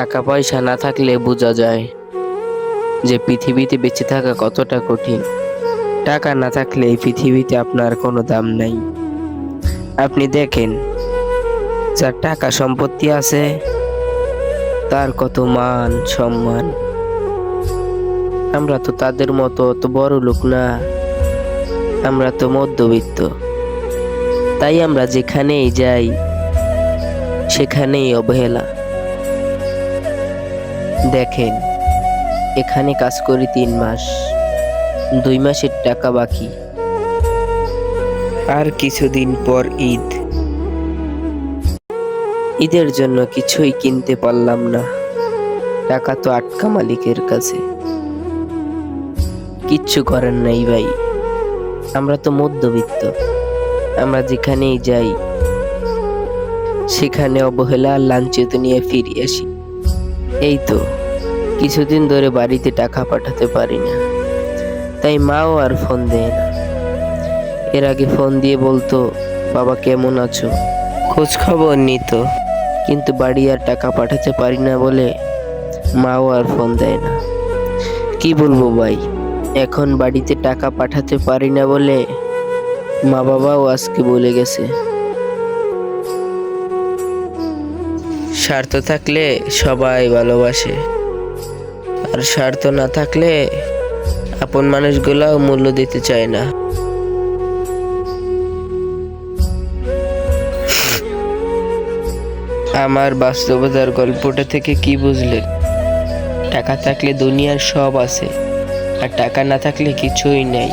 টাকা পয়সা না থাকলে বোঝা যায় যে পৃথিবীতে বেঁচে থাকা কতটা কঠিন। টাকা না থাকলে এই পৃথিবীতে আপনার কোনো দাম নাই। আপনি দেখেন, যার টাকা সম্পত্তি আছে, তার কত মান, সম্মান। আমরা তো তাদের মতো অত বড় লোক না, আমরা তো মধ্যবিত্ত। তাই আমরা যেখানেই যাই, সেখানেই অবহেলা। দেখেন, এখানে কাজ করি তিন মাস, দুই মাসের টাকা বাকি। আর কিছুদিন পর ঈদ। ঈদের জন্য কিছুই কিনতে পারলাম না। টাকা তো আটকা মালিকের কাছে। কিচ্ছু করার নাই ভাই। আমরা তো মধ্যবিত্ত। আমরা যেখানেই যাই, সেখানে অবহেলা আর নিয়ে ফিরে আসি। এই তো, কিছুদিন ধরে বাড়িতে টাকা পাঠাতে পারি না তাই মাও আর ফোন দেয় না। এর আগে ফোন দিয়ে বলতো, বাবা, কেমন আছো? খোঁজ খবর নিত, কিন্তু বাড়ি আর টাকা পাঠাতে পারি না বলে মাও আর ফোন দেয় না। কি বলব ভাই, এখন বাড়িতে টাকা পাঠাতে পারি না বলে মা বাবাও আজকে বলে গেছে। স্বার্থ থাকলে সবাই ভালোবাসে। আর স্বার্থ না থাকলে আপন মানুষগুলাও মূল্য দিতে চায় না। আমার বাস্তবতার গল্পটা থেকে কি বুঝলেন? টাকা থাকলে দুনিয়ার সব আছে, আর টাকা না থাকলে কিছুই নেই।